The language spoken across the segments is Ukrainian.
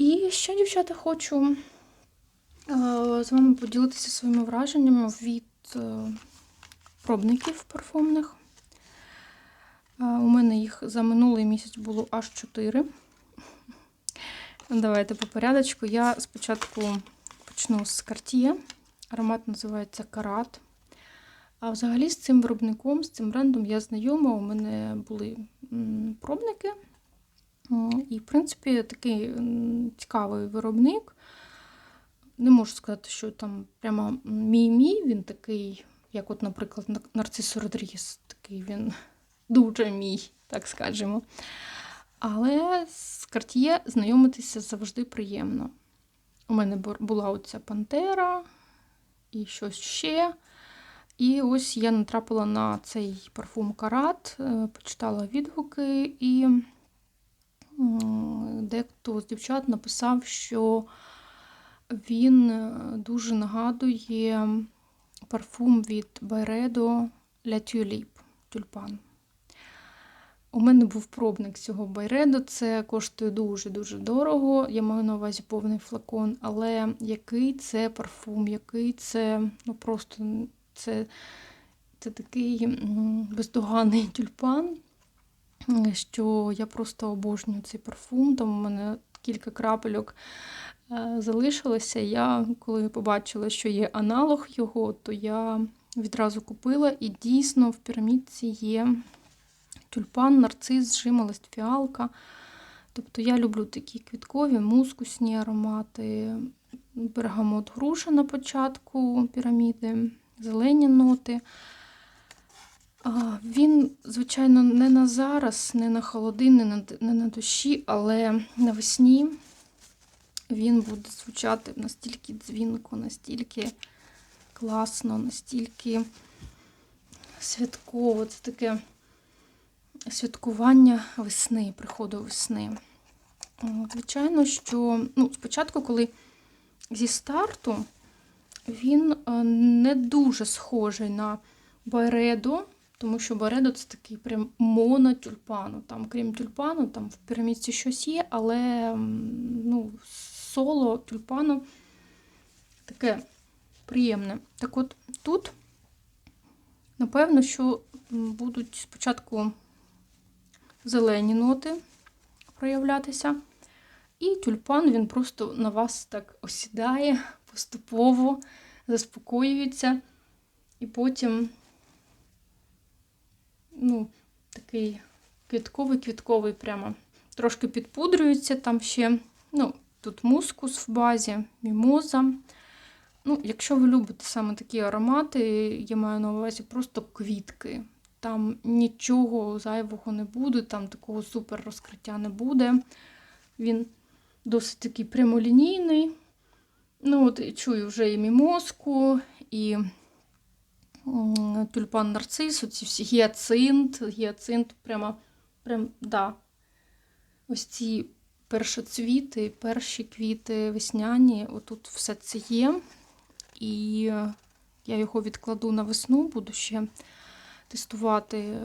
І ще, дівчата, хочу е, з вами поділитися своїми враженнями від е, пробників парфумних. Е, У мене їх за минулий місяць було аж 4. Давайте по порядочку. Я спочатку почну з Cartier. Аромат називається Карат. А взагалі з цим виробником, з цим брендом я знайома. У мене були пробники. І, в принципі, такий цікавий виробник. Не можу сказати, що там прямо мій-мій, він такий, як, от, наприклад, Нар- Нарцис Родрігес, такий він дуже мій, так скажемо. Але з Cartier знайомитися завжди приємно. У мене була оця Пантера і щось ще. І ось я натрапила на цей парфум Карат, е, почитала відгуки, і дехто з дівчат написав, що він е, дуже нагадує парфум від Байредо La Tulipe, тюльпан. У мене був пробник цього Байредо, це коштує дуже-дуже дорого. Я маю на увазі повний флакон, але який це парфум, який це, ну просто це, це такий бездоганний тюльпан, що я просто обожнюю цей парфум. Там у мене кілька крапельок е, залишилося. Я, коли побачила, що є аналог його, то я відразу купила, і дійсно в пірамідці є тюльпан, нарцис, жимолость, фіалка. Тобто я люблю такі квіткові, мускусні аромати, бергамот груша на початку піраміди, зелені ноти. Він, звичайно, не на зараз, не на холоди, не на, не на душі, але навесні він буде звучати настільки дзвінко, настільки класно, настільки святково. Це таке святкування весни, приходу весни. Звичайно, що ну, спочатку, коли зі старту він е, не дуже схожий на Байредо, тому що Байредо це такий прям моно тюльпану. Там, крім тюльпану, там в пірамідці щось є, але ну, соло тюльпану таке приємне. Так от тут, напевно, що будуть спочатку зелені ноти проявлятися. І тюльпан він просто на вас так осідає поступово, заспокоюється. І потім, ну, такий квітковий-квітковий прямо. Трошки підпудрюється там ще. Ну, тут мускус в базі, мімоза. Ну, якщо ви любите саме такі аромати, я маю на увазі просто квітки. Там нічого зайвого не буде, там такого супер розкриття не буде. Він досить такий прямолінійний. Ну, от чую вже і мімозку, і тюльпан нарцис, оці всі гіацинт, гіацинт, прямо, прям, да. Ось ці першоцвіти, перші квіти весняні, отут все це є. І я його відкладу на весну, буду ще тестувати е,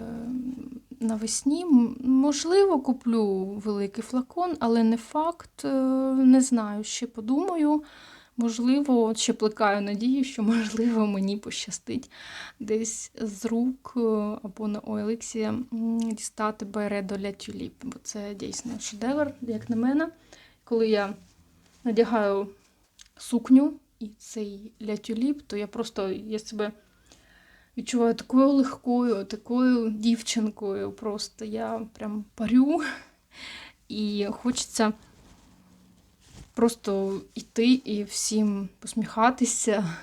навесні. Можливо, куплю великий флакон, але не факт. е, Не знаю, ще подумаю. Можливо, ще плекаю надію, що можливо мені пощастить десь з рук е, або на OLX дістати Байредо для тюліп, бо це дійсно шедевр, як на мене. Коли я надягаю сукню і цей ля тюліп, то я просто я себе відчуваю такою легкою, такою дівчинкою. Просто я прям парю і хочеться просто йти і всім посміхатися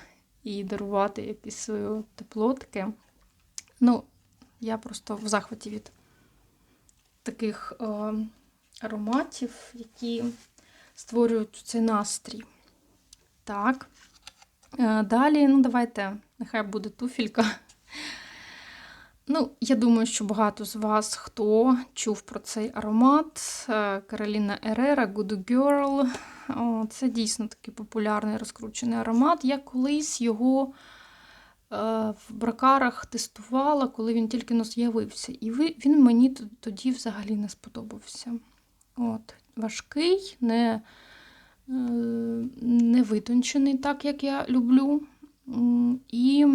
і дарувати якесь своє тепло таке. Ну, я просто в захваті від таких е, ароматів, які створюють цей настрій. Так. Е, Далі, ну, давайте, нехай буде туфілька. Ну, я думаю, що багато з вас хто чув про цей аромат. Е, Кароліна Ерера, Good Girl. О, Це дійсно такий популярний розкручений аромат. Я колись його е, в бракарах тестувала, коли він тільки но з'явився. І він мені тоді взагалі не сподобався. От, важкий, не не витончений, так як я люблю. І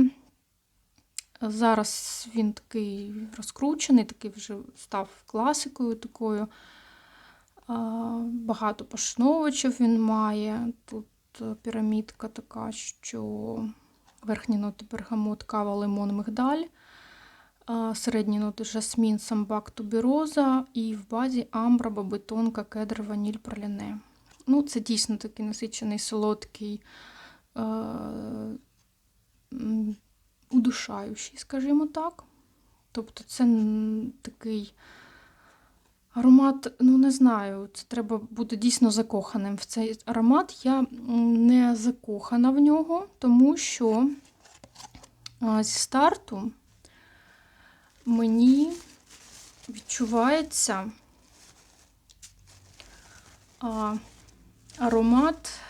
зараз він такий розкручений, такий вже став класикою такою. Багато пошновувачів він має. Тут е, пірамідка така, що верхні ноти бергамот, кава, лимон, мигдаль. Середні ноти жасмін, самбак, тубіроза і в базі амбра, бабитонка, кедр, ваніль, праляне. Ну, це дійсно такий насичений, солодкий, е, удушаючий, скажімо так. Тобто це такий аромат, ну не знаю, це треба бути дійсно закоханим в цей аромат. Я не закохана в нього, тому що зі старту мені відчувається аромат.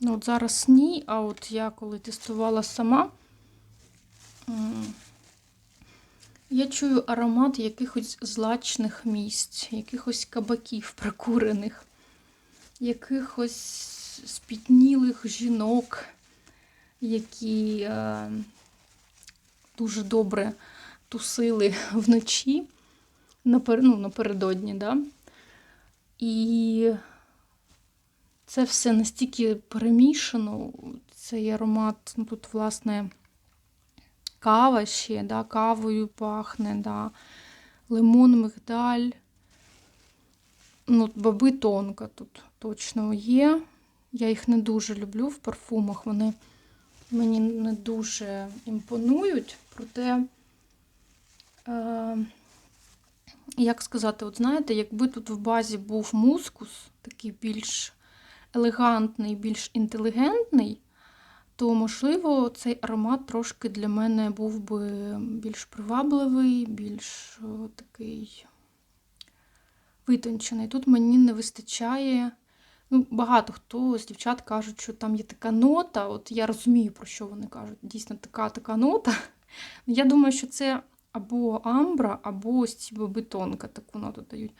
Ну, от зараз ні, а от я коли тестувала сама, я чую аромат якихось злачних місць, якихось кабаків прокурених, якихось спітнілих жінок, які е, дуже добре тусили вночі напер, ну, напередодні. Да? І це все настільки перемішано, цей аромат, ну тут, власне, кава ще, да, кавою пахне, да, лимон, мигдаль. Ну, баби тонка тут точно є. Я їх не дуже люблю в парфумах, вони мені не дуже імпонують, проте, е, як сказати, от знаєте, якби тут в базі був мускус, такий більш елегантний, більш інтелігентний, то, можливо, цей аромат трошки для мене був би більш привабливий, більш такий витончений. Тут мені не вистачає. Ну, Багато хто з дівчат кажуть, що там є така нота. От я розумію, про що вони кажуть. Дійсно, така така нота. Я думаю, що це або амбра, або ось ці баби тонка таку ноту дають.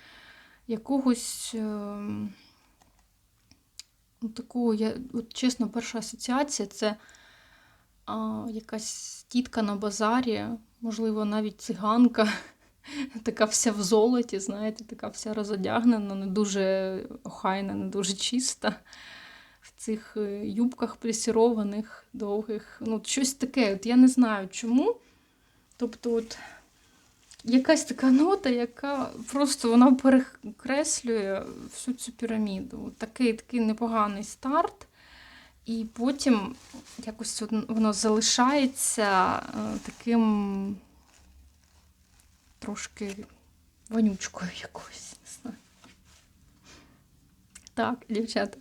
Якогось. Е ну, такого, я, от чесно, перша асоціація це а, якась тітка на базарі, можливо, навіть циганка, така вся в золоті, знаєте, така вся розодягнена, не дуже охайна, не дуже чиста. В цих е, юбках плісірованих, довгих. Ну, щось таке. От Я не знаю чому. Тобто, от якась така нота, яка просто вона перекреслює всю цю піраміду. Такий такий непоганий старт, і потім якось воно залишається е, таким трошки вонючкою якоюсь. Не знаю. Так, дівчата.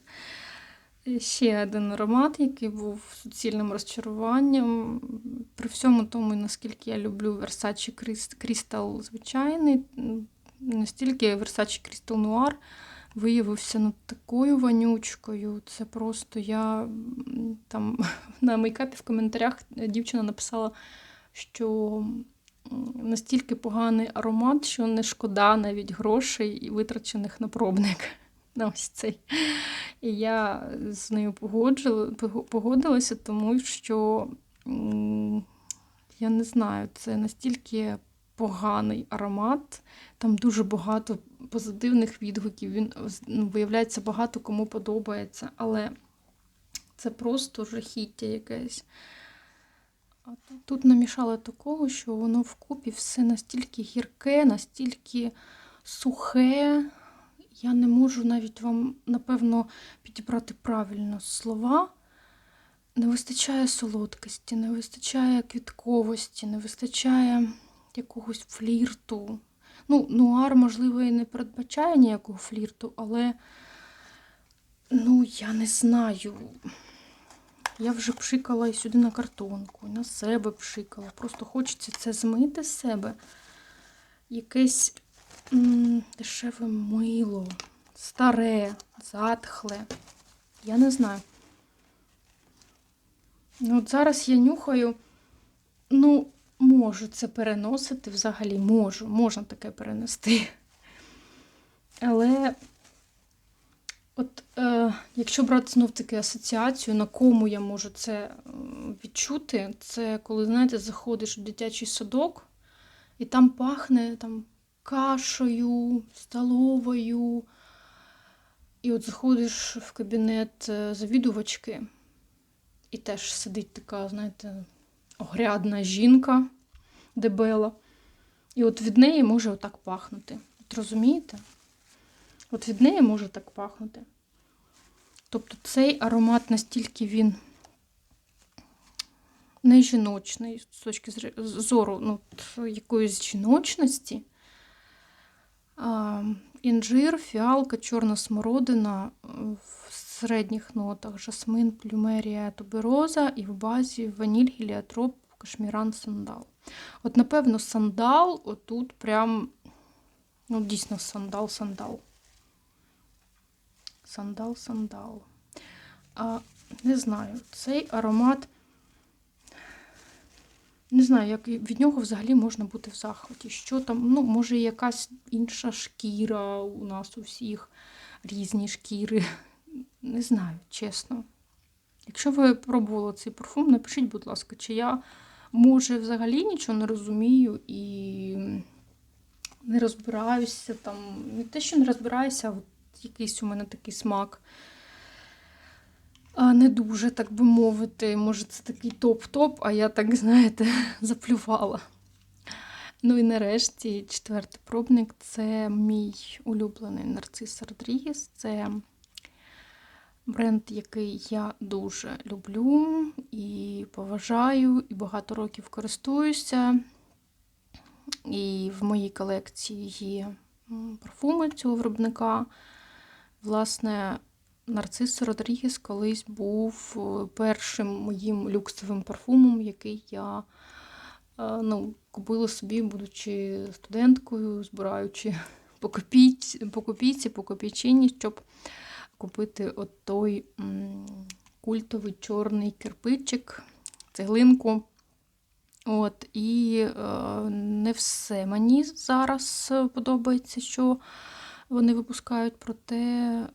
Ще один аромат, який був суцільним розчаруванням. При всьому тому, наскільки я люблю Versace Crystal звичайний, настільки Versace Crystal Noir виявився ну, такою вонючкою. Це просто я там на мейкапі в коментарях дівчина написала, що настільки поганий аромат, що не шкода навіть грошей, витрачених на пробник на ось цей. І я з нею погодилася, тому що я не знаю, це настільки поганий аромат, там дуже багато позитивних відгуків. Він ну, виявляється, багато кому подобається, але це просто жахіття якесь. Тут намішали такого, що воно вкупі все настільки гірке, настільки сухе. Я не можу навіть вам, напевно, підібрати правильно слова. Не вистачає солодкості, не вистачає квітковості, не вистачає якогось флірту. Ну, нуар, можливо, і не передбачає ніякого флірту, але, ну, я не знаю. Я вже пшикала і сюди на картонку, на себе пшикала. Просто хочеться це змити з себе. Якесь дешеве мило, старе, затхле. Я не знаю. Ну, От зараз я нюхаю, ну, можу це переносити взагалі, можу, можна таке перенести. Але От е, якщо брати знов таки асоціацію, на кому я можу це е, відчути, це коли, знаєте, заходиш в дитячий садок, і там пахне там, кашею, столовою. І от заходиш в кабінет е, завідувачки, і теж сидить така, знаєте, огрядна жінка дебела. І от від неї може отак пахнути. От розумієте? От від неї може так пахнути. Тобто цей аромат настільки він не жіночний з точки зору ну, якоїсь жіночності. Інжир, фіалка, чорна смородина е, в середніх нотах, жасмин, плюмерія, тубероза і в базі ваніль, геліотроп, кашміран, сандал. От, напевно, сандал отут прям, ну, дійсно, сандал, сандал. Сандал, сандал. А, не знаю, цей аромат. Не знаю, як від нього взагалі можна бути в захваті. Що там, ну, може, якась інша шкіра у нас у всіх, різні шкіри. Не знаю, чесно. Якщо ви пробували цей парфум, напишіть, будь ласка, чи я, може, взагалі нічого не розумію і не розбираюся там. Не те, що не розбираюся, а от якийсь у мене такий смак. Не дуже, так би мовити. Може, це такий топ-топ, а я так, знаєте, заплювала. Ну і нарешті четвертий пробник це мій улюблений нарцис Родрігес. Це бренд, який я дуже люблю і поважаю, і багато років користуюся. І в моїй колекції є парфуми цього виробника. Власне, Нарцис Родрігес колись був е, першим моїм люксовим парфумом, який я е, ну, купила собі, будучи студенткою, збираючи по копійці, по копійчині, щоб купити от той культовий чорний кирпичик, цеглинку. От, і е, не все мені зараз подобається, що вони випускають, проте е,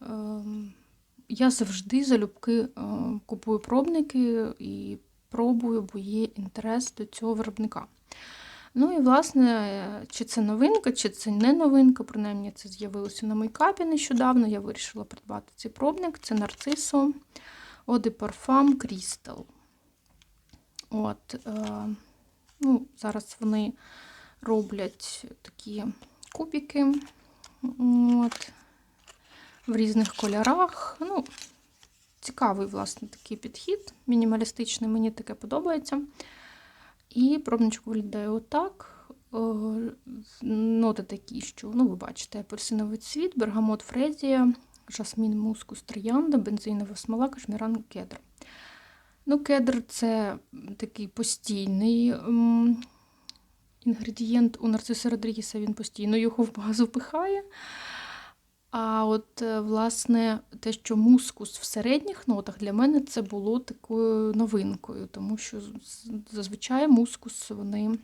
я завжди залюбки е, купую пробники і пробую, бо є інтерес до цього виробника. Ну і, власне, чи це новинка, чи це не новинка, принаймні це з'явилося на мейкапі нещодавно. Я вирішила придбати цей пробник. Це Нарцисо de Parfum Crystal. От, е, ну, зараз вони роблять такі кубики от, в різних кольорах. Ну, цікавий, власне, такий підхід. Мінімалістичний, мені таке подобається. І пробничок виглядає отак. Е, Ноти такі, що, ну, ви бачите, апельсиновий цвіт, бергамот фрезія, жасмін, мускус, троянда, бензинова смола, кашміран, кедр. Ну, кедр це такий постійний інгредієнт у нарциса Родрігеса, він постійно його в базу пихає. А от, е, власне, те, що мускус в середніх нотах, для мене це було такою новинкою, тому що зазвичай мускус вони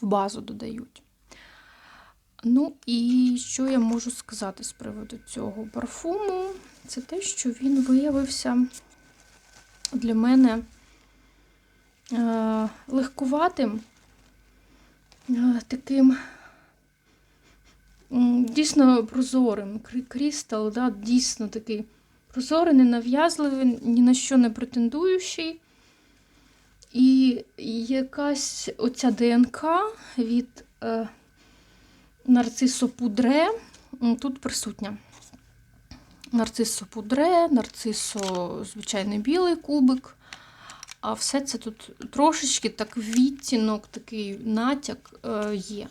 в базу додають. Ну, і що я можу сказати з приводу цього парфуму? Це те, що він виявився для мене е, легкуватим, е, таким дійсно прозорим. Крістал, да, дійсно такий прозорий, ненав'язливий, ні на що не претендуючий. І якась оця ДНК від е, нарцисо пудре тут присутня. Нарцисо пудре, нарцисо звичайний білий кубик. А все це тут трошечки так відтінок, такий натяк е, є.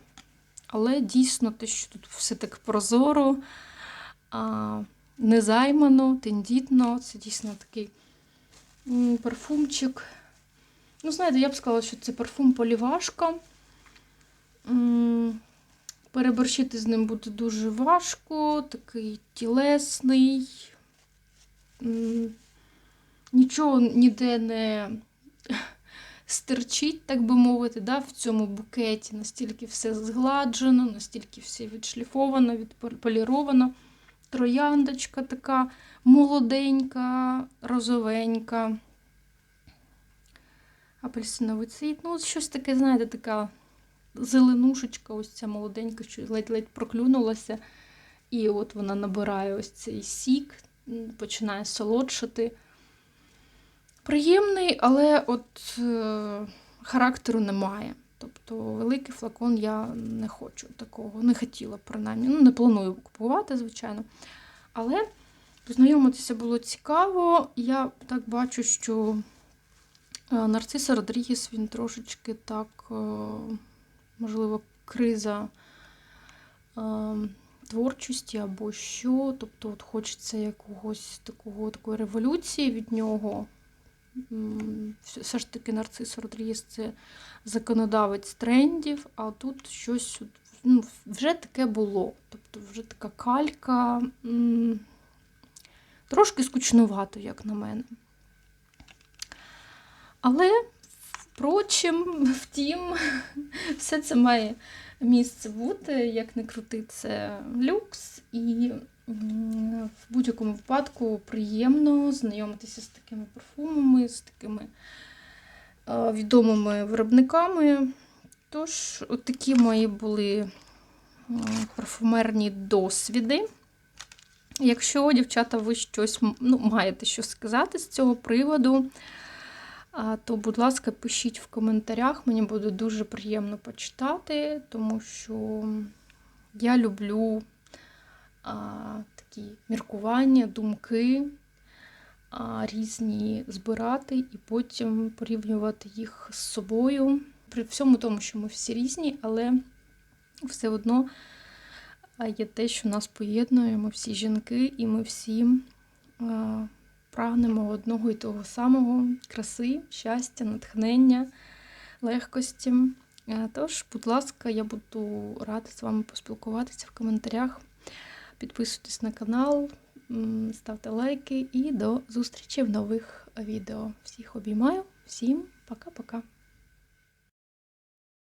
Але дійсно те, що тут все так прозоро, незаймано, тендітно. Це дійсно такий парфумчик. Ну, знаєте, я б сказала, що це парфум полівашка. Переборщити з ним буде дуже важко, такий тілесний. Нічого ніде не стерчить, так би мовити, да, в цьому букеті. Настільки все згладжено, настільки все відшліфовано, відполіровано. трояндочка така молоденька, розовенька. Апельсиновий цвіт. Ну, щось таке, знаєте, така зеленушечка, ось ця молоденька, що ледь-ледь проклюнулася. І от вона набирає ось цей сік, починає солодшати. Приємний, але от е, характеру немає. Тобто великий флакон я не хочу такого, не хотіла принаймні. Ну, не планую купувати, звичайно. Але познайомитися було цікаво. Я так бачу, що е, Нарциса Родрігіс, він трошечки так, е, можливо, криза творчості або що. Тобто, от хочеться якогось такого, такої революції від нього. Все- ж таки Нарцис Родрігес це законодавець трендів, а тут щось ну, вже таке було. Тобто вже така калька. Трошки скучнувато, як на мене. Але, впрочем, втім, все це має місце бути, як не крути, це люкс. І в будь-якому випадку приємно знайомитися з такими парфумами, з такими е, відомими виробниками. Тож, от такі мої були парфумерні досвіди. Якщо, дівчата, ви щось ну, маєте що сказати з цього приводу, то, будь ласка, пишіть в коментарях. Мені буде дуже приємно почитати, тому що я люблю а, такі міркування, думки а, різні збирати і потім порівнювати їх з собою. При всьому тому, що ми всі різні, але все одно є те, що нас поєднує. Ми всі жінки, і ми всі а, прагнемо одного і того самого краси, щастя, натхнення, легкості. Е, Тож, будь ласка, я буду рада з вами поспілкуватися в коментарях. Підписуйтесь на канал, ставте лайки і до зустрічі в нових відео. Всіх обіймаю, всім пока-пока.